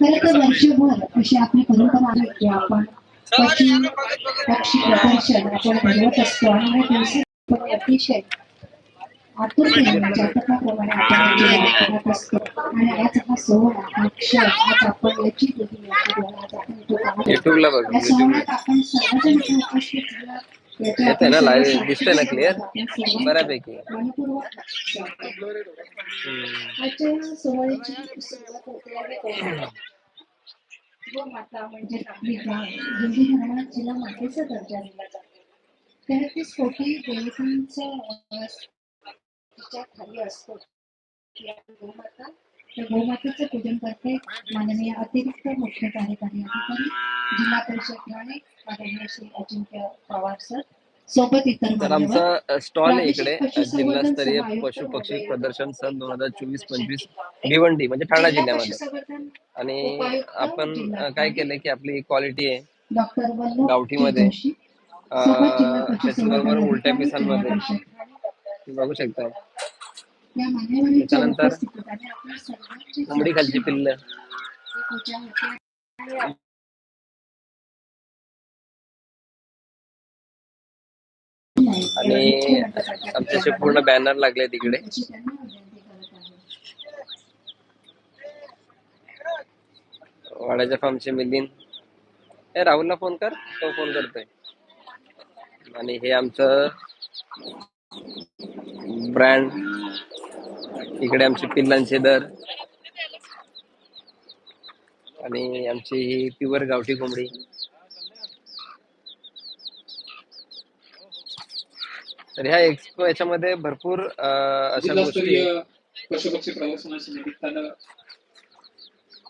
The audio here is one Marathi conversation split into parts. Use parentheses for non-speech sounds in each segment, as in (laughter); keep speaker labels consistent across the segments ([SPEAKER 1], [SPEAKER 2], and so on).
[SPEAKER 1] खरं तर वर्षभर अशी आपली परंपरा आहे की आपण पक्षी प्रदर्शन आपण भरवत असतो. आणि अतिशय आतुरतेने जातकाप्रमाणे आपण करत असतो. आणि आज हा सोहळा हा क्षण आज आपण याची देखील याची वेळ आज आपण इथे पाहत आहोत.
[SPEAKER 2] युट्यूबला बघ
[SPEAKER 1] या सोहळ्यात आपण सर्वजण इथे उपस्थित झाला. याची
[SPEAKER 2] येतंय
[SPEAKER 1] आपण
[SPEAKER 2] ना
[SPEAKER 1] सर्वांचं
[SPEAKER 2] बऱ्यापैकी.
[SPEAKER 1] सोहळ्याची सुरुवात होते गोमाता म्हणजे आपली गाय हिंदू धर्मात जिला मातेचा दर्जा दिला जातो. तेहतीस कोटी देवतांचं अं, तिच्या खाली असतो. ती गोमाता त्या गोमातेचं पूजन करते. माननीय अतिरिक्त मुख्य कार्यकारी अधिकारी जिल्हा परिषद ठाणे आदरणीय श्री अजिंक्य पवार सर. सोबत इतर
[SPEAKER 2] तर आमचा स्टॉल आहे इकडे जिल्हास्तरीय पशु पक्षी
[SPEAKER 1] मध्ये
[SPEAKER 2] प्रदर्शन सन दोन हजार चोवीस पंचवीस भिवंडी म्हणजे ठाणा
[SPEAKER 1] जिल्हा
[SPEAKER 2] जिल्ह्यामध्ये. आणि आपण काय केलंय की आपली क्वालिटी आहे. गावठीमध्ये,
[SPEAKER 1] पशुसंवर्धन
[SPEAKER 2] त्याचबरोबर उलट्या पिसांमध्ये. बघू शकता. त्याच्यानंतर कोंबडी खालची पिल्ल.
[SPEAKER 1] आणि
[SPEAKER 2] आणि आमचे असे पूर्ण बॅनर लागले तिकडे. वाड्याच्या फार्मचे मिलिन हे राहुलला फोन कर. तो फोन करतोय. आणि हे आमचं ब्रँड इकडे आमचे पिल्लांचे दर. आणि आमची ही प्युअर गावठी कोंबडी. तर ह्या एक्सपो याच्यामध्ये भरपूर अशा गोष्टी
[SPEAKER 3] पशुपक्षी प्रदर्शनाच्या निमित्तानं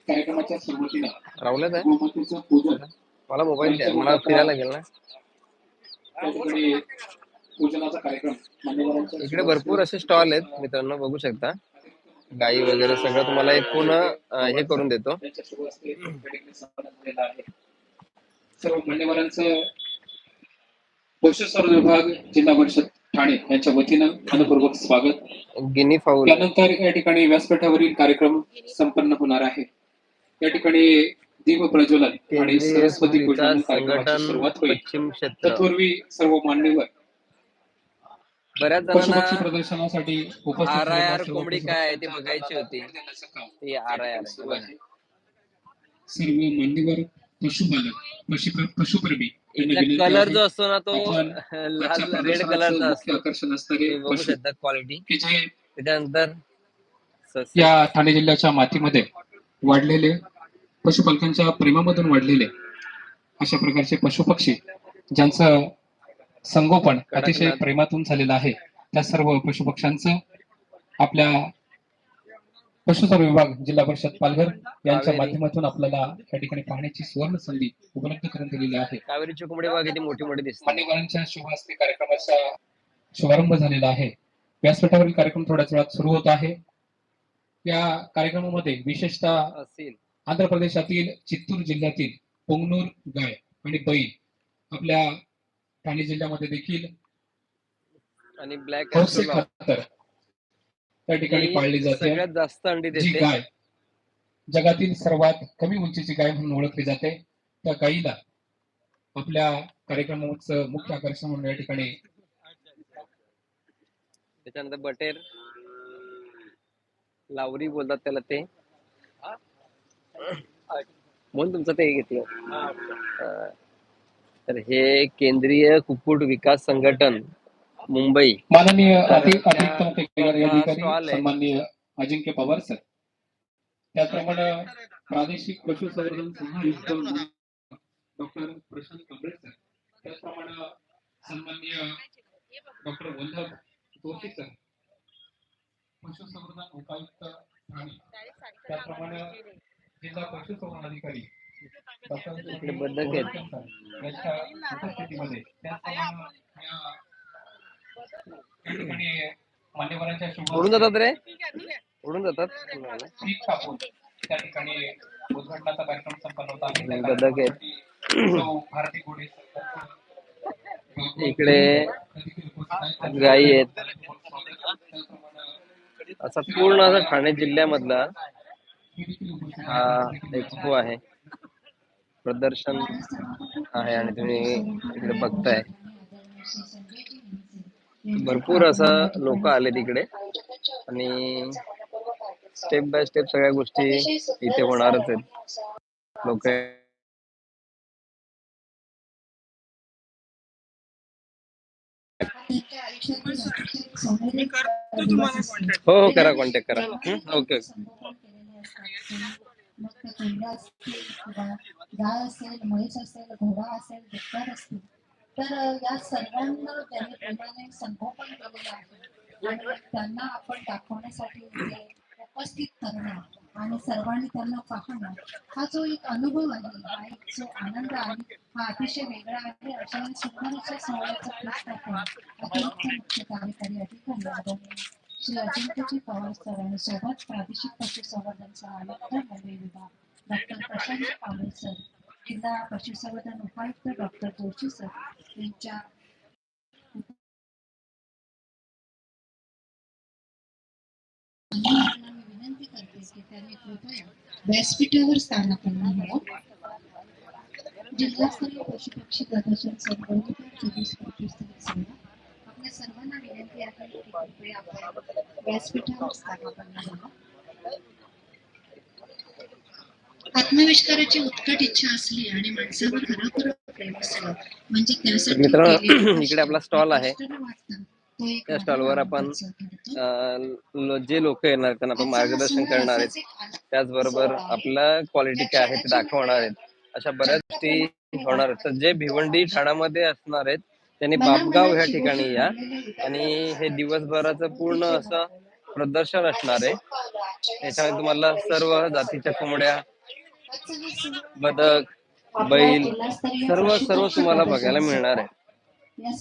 [SPEAKER 3] कार्यक्रमाच्या सुरुवातीला
[SPEAKER 2] राहुलच आहे?
[SPEAKER 3] गोमातेचं पूजन.
[SPEAKER 2] मला मोबाईल द्या. मला फिरायला लागेल ना.
[SPEAKER 3] त्या ठिकाणी पूजनाचा कार्यक्रम
[SPEAKER 2] इकडे भरपूर असे स्टॉल आहेत मित्रांनो बघू शकता. गाई वगैरे सगळं तुम्हाला एक पूर्ण हे करून देतो.
[SPEAKER 3] सर्व मान्यवरांचं पशुसंवर्धन विभाग जिल्हा परिषद ठाणे यांच्या वतीनं मनपूर्वक स्वागत.
[SPEAKER 2] Guinea fowl.
[SPEAKER 3] त्यानंतर या ठिकाणी व्यासपीठावरील कार्यक्रम संपन्न होणार आहे. या ठिकाणी दीप प्रज्वलन आणि सरस्वती पूजन कार्यक्रमाची सुरुवात होईल. तत्पूर्वी सर्व मान्यवर
[SPEAKER 2] बऱ्याच जणांना
[SPEAKER 3] प्रदर्शनासाठी उपस्थित
[SPEAKER 2] आर आय आर कोंबडी काय आहे ती बघायची होती. ती आर आय आर.
[SPEAKER 3] सर्व मान्यवर पशुपालक पशु पशुप्रेमी
[SPEAKER 2] कलर जो असतो ना तो रेड (laughs) कलरचा असतो.
[SPEAKER 3] आकर्षण असणारे
[SPEAKER 2] बघू क्वालिटी
[SPEAKER 3] की जे
[SPEAKER 2] त्याच्यानंतर
[SPEAKER 3] या ठाणे जिल्ह्याच्या मातीमध्ये वाढलेले पशुपालकांच्या प्रेमामधून वाढलेले अशा प्रकारचे पशुपक्षी ज्यांचं संगोपन अतिशय. प्रेमातून झालेलं आहे. त्या सर्व पशुपक्ष्यांचं आपल्या पशुसंवर्धन विभाग जिल्हा परिषद पालघर यांच्या. माध्यमातून आपल्याला या ठिकाणी पाहण्याची सुवर्ण संधी उपलब्ध करून दिलेली आहे.
[SPEAKER 2] कावेरीची कोंबडी बघा किती मोठी मोठी दिसते
[SPEAKER 3] मान्यवरांच्या शुभ हस्ते कार्यक्रमाचा शुभारंभ झालेला आहे. व्यासपीठावरील कार्यक्रम थोड्याच वेळात सुरू होत आहे. या कार्यक्रमामध्ये विशेषतः
[SPEAKER 2] असेल.
[SPEAKER 3] आंध्र प्रदेशातील चित्तूर जिल्ह्यातील पोंगनूर गाय आणि बैल आपल्या ठाणे जिल्ह्यामध्ये देखील
[SPEAKER 2] आणि ब्लॅक
[SPEAKER 3] त्या ठिकाणी पाळली जाते.
[SPEAKER 2] सगळ्यात जास्त अंडी
[SPEAKER 3] जी
[SPEAKER 2] देते.
[SPEAKER 3] गाय जगातील सर्वात कमी उंचीची गाय म्हणून ओळखली जाते. त्या गायीला आपल्या कार्यक्रमाचं मुख्य आकर्षण म्हणून या ठिकाणी
[SPEAKER 2] त्याच्यानंतर बटेर लावरी बोलतात त्याला ते. म्हणून तुमचं ते घेतलं. अं, तर हे केंद्रीय कुक्कुट विकास संघटन मुंबई.
[SPEAKER 3] माननीय अधिकारी अजिंक्य पवार सर. त्याचप्रमाणे प्रादेशिक पशुसंवर्धन डॉक्टर प्रशांत कांबळे सर. त्याचप्रमाणे सन्माननीय डॉक्टर वल्लभ जोशी सर. पशुसंवर्धन उपायुक्त ठाणे त्याचप्रमाणे जिल्हा पशुसंवर्धन अधिकारी डॉक्टर उपस्थितीमध्ये. त्याचप्रमाणे या या ठिकाणी मान्यवरांच्या शुभ
[SPEAKER 2] उडून जातात रे? उडून जातात?
[SPEAKER 3] त्या ठिकाणी उद्घाटनाचा कार्यक्रम संपन्न होता.
[SPEAKER 2] इकडे गायी आहेत. असा पूर्ण असा ठाणे जिल्ह्यामधला हा एक्सपो आहे. प्रदर्शन आहे आणि तुम्ही इकडे बघताय. भरपूर असं लोक आले तिकडे. आणि स्टेप बाय स्टेप सगळ्या गोष्टी इथे होणारच आहेत. लोक हो हो करा कॉन्टॅक्ट करा. Okay okay.
[SPEAKER 1] गाय असेल म्हैस असेल घोडा असेल डुक्कर असतील तर या सर्वांना त्यांनी प्रेमाने संगोपन केलेलं आहे. आणि त्यांना आपण दाखवण्यासाठी इथे उपस्थित करणं आणि सर्वांनी त्यांना पाहणं हा जो एक अनुभव आहे हा एक जो आनंद आहे हा अतिशय वेगळा आहे. अशा सुंदर अशा सोहळ्याचं पुस्तक अतिरिक्त मुख्य कार्यकारी अधिकारी आदरणीय श्री अजिंक्यजी पवार सर आणि सोबत प्रादेशिक पशुसंवर्धनचा आयुक्त मंडळ विभाग डॉक्टर प्रशांत कांबळे सर जिल्हा पशुसंवर्धन उपायुक्त डॉक्टर जोशी सर यांच्या विनंती करते की त्यांनी कृपया व्यासपीठावर स्थानापन्न जिल्हास्तरीय पशुपक्षी प्रदर्शन संबंधित चोवीस आपल्या सर्वांना विनंती आहे की कृपया व्यासपीठावर स्थानापन्न आत्मविष्काराची उत्कट इच्छा असली आणि माणसावर खरोखर प्रेम असलं म्हणजे त्यासाठी
[SPEAKER 2] मित्रांनो, (clears throat) इकडे आपला stall आहे. त्या stall वर आपण, जे लोक येणार त्यांना आपण मार्गदर्शन करणार आहेत. त्याचबरोबर आपलं क्वालिटी काय आहे ते दाखवणार आहेत. अशा बऱ्याच गोष्टी होणार आहेत. तर जे भिवंडी ठाण्यामध्ये असणार आहेत त्यांनी बापगाव ह्या ठिकाणी या. आणि हे दिवसभराचं पूर्ण असं प्रदर्शन असणार आहे. याच्यामध्ये तुम्हाला सर्व जातीच्या कोंबड्या बदक बैल सर्व सर्व तुम्हाला बघायला मिळणार आहे.
[SPEAKER 1] या